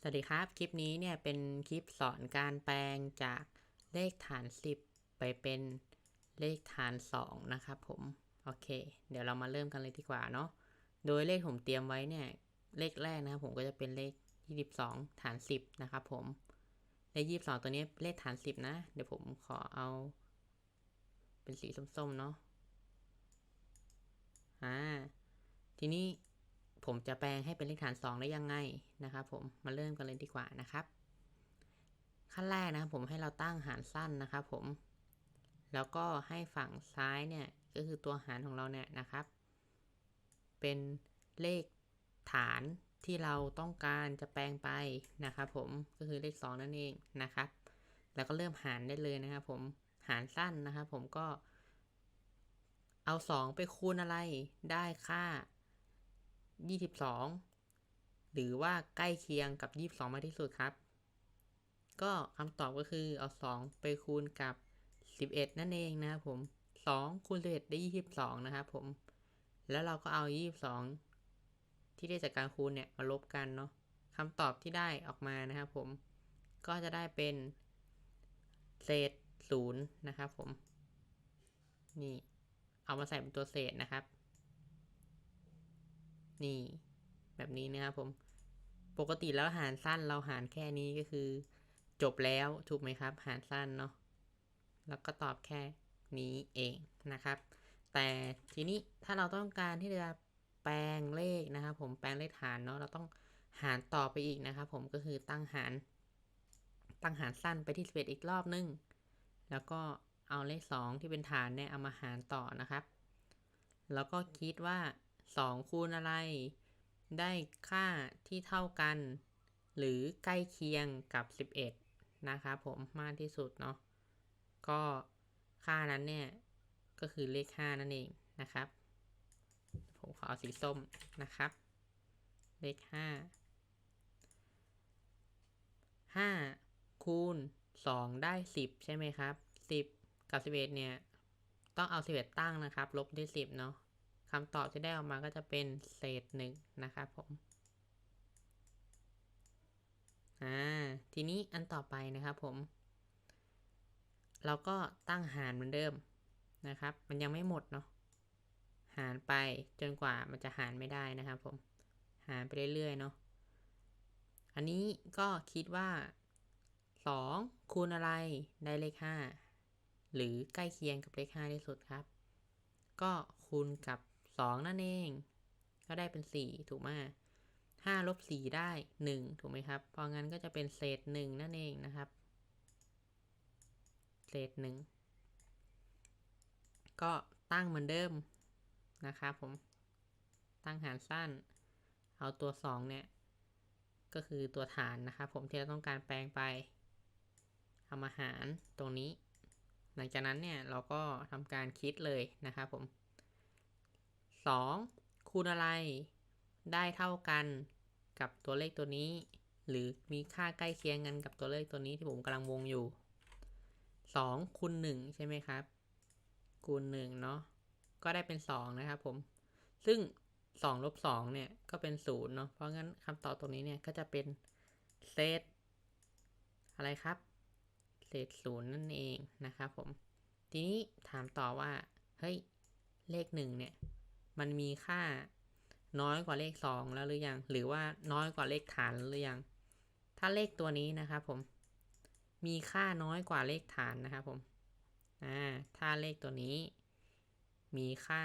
สวัสดีครับ คลิปนี้เนี่ยเป็นคลิปสอนการแปลงจากเลขฐาน 10 ไปเป็นเลขฐาน 2 นะครับผม โอเค เดี๋ยวเรามาเริ่มกันเลยดีกว่าเนาะ โดยเลขผมเตรียมไว้เนี่ย เลขแรกนะครับผมก็จะเป็นเลข 22 ฐาน 10 นะครับผม เลข 22 ตัวนี้เลขฐาน 10 นะ เดี๋ยวผมขอเอา เป็นสีส้มๆ เนาะ อ่า ทีนี้ ผมจะแปลงให้เป็นเลขฐาน 2 ได้ยังไงนะครับผมมาเริ่มกันเลยดีกว่านะครับ ขั้นแรกนะครับผมให้เราตั้งหารสั้นนะครับผม แล้วก็ให้ฝั่งซ้ายเนี่ยก็คือตัวหารของเราเนี่ยนะครับ เป็นเลขฐานที่เราต้องการจะแปลงไปนะครับผมก็คือเลข 2 นั่นเองนะครับ แล้วก็เริ่มหารได้เลยนะครับผมหารสั้นนะครับผมก็เอา 2 ไปคูณอะไรได้ค่า 22 หรือว่าใกล้เคียงกับ 22 มากที่สุดครับ ก็คำตอบก็คือเอา 2 ไปคูณกับ 11 นั่นเองนะครับผม 2 คูณ11ได้ 22 นะครับผม แล้วเราก็เอา 22 ที่ได้จากการคูณเนี่ยมาลบกันเนาะคำตอบที่ได้ออกมานะครับผม ก็จะได้เป็นเศษศูนย์นะครับผม นี่ เอามาใส่เป็นตัวเศษนะครับ นี่ แบบนี้นะครับผม ปกติแล้วหารสั้นเราหารแค่นี้ก็คือ จบแล้วถูกไหมครับ หารสั้นเนาะแล้วก็ตอบแค่นี้เองนะครับ แต่ทีนี้ถ้าเราต้องการที่จะแปลงเลขนะครับ ผมแปลงเลขฐานเนาะเราต้องหารต่อไปอีกนะครับ ผมก็คือตั้งหาร ตั้งหารสั้นไปที่11อีกรอบนึงแล้วก็เอาเลข 2 ที่เป็นฐานเนี่ยเอามาหารต่อนะครับ แล้วก็คิดว่า 2 คูณอะไร ได้ค่าที่เท่ากัน หรือใกล้เคียงกับ 11 นะครับผมมากที่สุดเนาะก็ค่านั้นเนี่ย ก็คือเลข 5 นั่นเองนะครับ ผมขอเอาสีส้มนะครับ เลข 5 5 คูณ 2 ได้ 10 ใช่ไหมครับ 10 กับ 11 เนี่ย ต้องเอา 11 ตั้งนะครับ ลบด้วย 10 เนาะ คำตอบที่ได้ออกมาก็จะเป็นเศษหนึ่งนะครับผมอ่าทีนี้อันต่อไปนะครับผม เราก็ตั้งหารเหมือนเดิมนะครับ มันยังไม่หมดเนาะหารไปจนกว่ามันจะหารไม่ได้นะครับผมหารไปเรื่อยๆเนาะอันนี้ก็คิดว่า2คูณอะไรได้เลข 5 หรือใกล้เคียงกับเลข 5 ที่สุดครับ ก็คูณกับ 2 นั่นเอง ก็ได้เป็น 4 ถูกไหมห้าลบ4ได้ 1 ถูกไหมครับ เพราะงั้นก็จะเป็นเศษ 1 นั่นเองนะครับ เศษ 1 ก็ตั้งเหมือนเดิมนะครับผม ตั้งหารสั้น เอาตัว 2 เนี่ย ก็คือตัวฐานนะครับผมที่เราต้องการแปลงไป เอามาหารตรงนี้ หลังจากนั้นเนี่ยเราก็ทำการคิดเลยนะครับผม 2 คูณอะไร ได้เท่ากันกับตัวเลขตัวนี้ หรือมีค่าใกล้เคียงกันกับตัวเลขตัวนี้ที่ผมกำลังวงอยู่ 2คูณ1ใช่ไหมครับ คูณ1เนาะก็ได้เป็น 2 นะครับผม ซึ่ง2ลบ2เนี่ย ก็เป็น0เนาะเพราะงั้นคำตอบตรงนี้เนี่ยก็จะเป็นเศษอะไรครับ เศษ0นั่นเองนะครับผม ทีนี้ถามต่อว่า เฮ้ย เลข1เนี่ย มันมีค่าน้อยกว่าเลข 2 แล้วหรือยัง หรือว่าน้อยกว่าเลขฐานหรือยัง ถ้าเลขตัวนี้นะครับผม มีค่าน้อยกว่าเลขฐานนะครับผม อ่า ถ้าเลขตัวนี้ มีค่า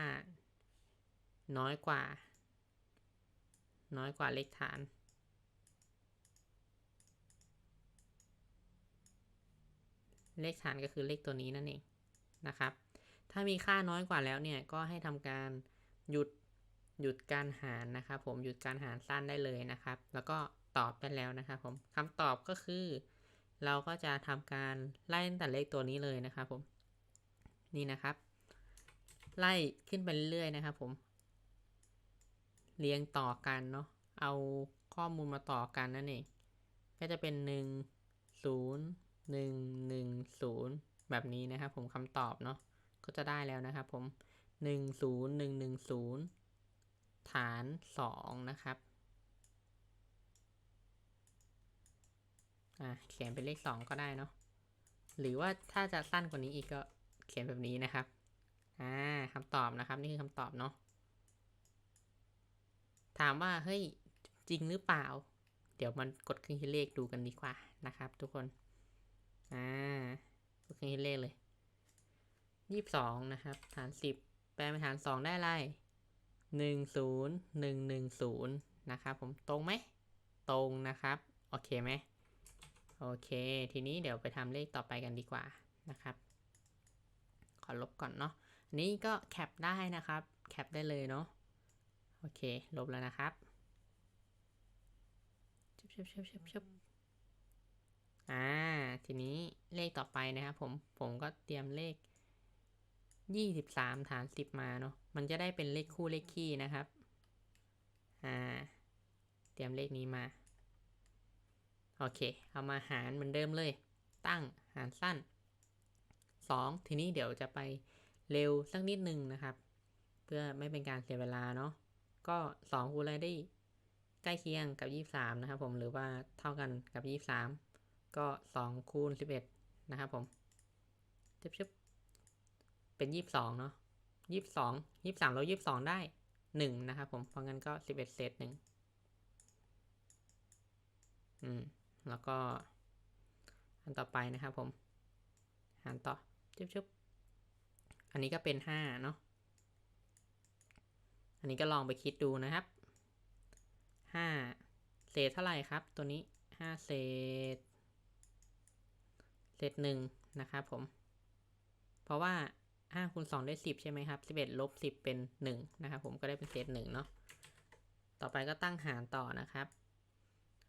น้อยกว่า น้อยกว่าเลขฐาน เลขฐานก็คือเลขตัวนี้นั่นเองนะครับ ถ้ามีค่าน้อยกว่าแล้วเนี่ย ก็ให้ทำการ หยุดหยุดการหารนะครับผมหยุดการหารสั้นได้เลยนะครับ แล้วก็ตอบได้แล้วนะครับผมคำตอบก็คือ เราก็จะทำการไล่ตั้งแต่เลขตัวนี้เลยนะครับผมนี่นะครับ ไล่ขึ้นไปเรื่อยๆนะครับผม เรียงต่อกันเนาะเอาข้อมูลมาต่อกันนั่นเองก็จะเป็น1 0 1 1 0 แบบนี้นะครับผมคำตอบเนาะก็จะได้แล้วนะครับผม 1 0 1 1 0 ฐาน 2 นะครับ อ่าเขียนเป็นเลขสองก็ได้เนาะ หรือว่าถ้าจะสั้นกว่านี้อีกก็เขียนแบบนี้นะครับ อ่าคำตอบนะครับ นี่คือคำตอบเนาะ ถามว่า เฮ้ย จริงหรือเปล่า เดี๋ยวมันกดเครื่องคิดเลขดูกันดีกว่านะครับ ทุกคน อ่ากดเครื่องคิดเลขเลยยี่สิบสองนะครับ ฐานสิบ แปลเป็นฐานสองได้ไรหนึ่งศูนย์หนึ่งหนึ่งศูนย์นะครับผมตรงไหมตรงนะครับ โอเคไหมโอเค ทีนี้เดี๋ยวไปทำเลขต่อไปกันดีกว่านะครับ ขอลบก่อนเนาะอันนี้ก็แคปได้นะครับ แคปได้เลยเนาะโอเค ลบแล้วนะครับชุบชุบชุบชุบชุบอ่า ทีนี้เลขต่อไปนะครับผม ผมก็เตรียมเลข ยี่สิบสามฐานสิบมาเนาะ มันจะได้เป็นเลขคู่เลขคี่นะครับ อ่า เตรียมเลขนี้มา โอเค เอามาหารเหมือนเดิมเลย ตั้งหารสั้น2ทีนี้เดี๋ยวจะไปเร็วสักนิดนึงนะครับ เพื่อไม่เป็นการเสียเวลาเนาะ ก็2คูณอะไรได้ใกล้เคียงกับ23นะครับ ผมหรือว่าเท่ากันกับ23ก็2คูณ11นะครับผมชึบชึบ เป็น22เนาะ22 23ลบ22ได้1นะครับผมเพราะงั้นก็11เศษ1อืม แล้วก็ อันต่อไปนะครับผม หารต่อชุบชุบอันนี้ก็เป็นห้าเนาะ อันนี้ก็ลองไปคิดดูนะครับห้าเศษเท่าไหร่ครับ ตัวนี้ห้าเศษ เศษหนึ่งนะครับผม เพราะว่า ห้าคูณสองได้สิบใช่ไหมครับสิบเอ็ดลบสิบเป็นหนึ่งนะครับ ผมก็ได้เป็นเศษหนึ่งเนาะต่อไปก็ตั้งหารต่อนะครับ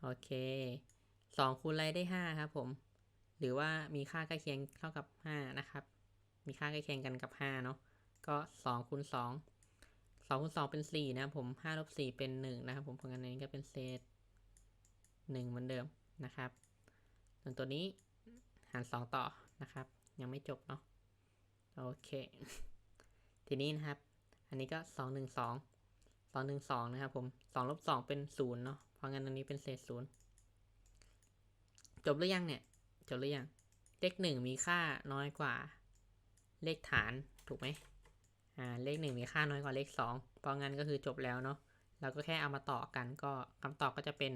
โอเคสองคูณอะไรได้ห้าครับผม หรือว่ามีค่าใกล้เคียงเท่ากับห้านะครับ มีค่าใกล้เคียงกันกับห้าเนาะก็สองคูณสองสองคูณสองเป็นสี่นะครับ ผมห้าลบสี่เป็นหนึ่งนะครับผมเพราะงั้นนี้ก็เป็นเศษหนึ่งเหมือนเดิมนะครับส่วนตัวนี้หารสองต่อนะครับ ยังไม่จบเนาะ โอเค ทีนี้นะครับ อันนี้ก็สองหนึ่งสองสองหนึ่งสองนะครับผมสองลบสองเป็นศูนย์เนาะเพราะงั้นอันนี้เป็นเศษศูนย์จบหรือยังเนี่ย จบหรือยัง เลขหนึ่งมีค่าน้อยกว่า เลขฐานถูกไหมอ่า เลขหนึ่งมีค่าน้อยกว่าเลขสองเพราะงั้นก็คือจบแล้วเนาะเราก็แค่เอามาต่อกันก็คำตอบก็จะเป็น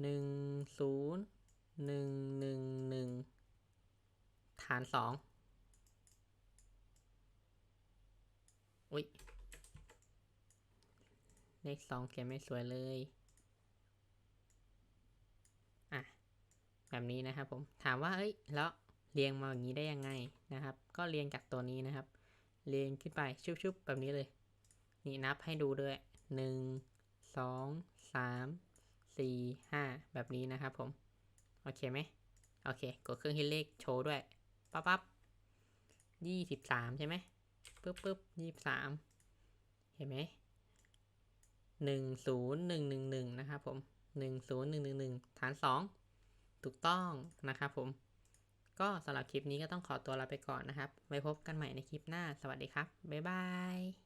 หนึ่งศูนย์หนึ่งหนึ่งหนึ่งฐานสอง อุ้ยเลขสองเขียนไม่สวยเลย อะ แบบนี้นะครับผม ถามว่า เอ้ย แล้วเรียงมาอย่างนี้ได้ยังไงนะครับ ก็เรียงจากตัวนี้นะครับ เรียงขึ้นไปชุบๆแบบนี้เลย นี่นับให้ดูด้วยหนึ่งสองสามสี่ห้าแบบนี้นะครับผม โอเคไหมโอเค กดเครื่องคิดเลขโชว์ด้วย ปั๊บปั๊บยี่สิบสามใช่ไหม ปึ๊บปึ๊บยี่สิบสามเห็นไหมหนึ่งศูนย์หนึ่งหนึ่งหนึ่งนะครับผมหนึ่งศูนย์หนึ่งหนึ่งหนึ่งฐานสองถูกต้องนะครับผม ก็สำหรับคลิปนี้ก็ต้องขอตัวลาไปก่อนนะครับ ไว้พบกันใหม่ในคลิปหน้า สวัสดีครับ บ๊ายบาย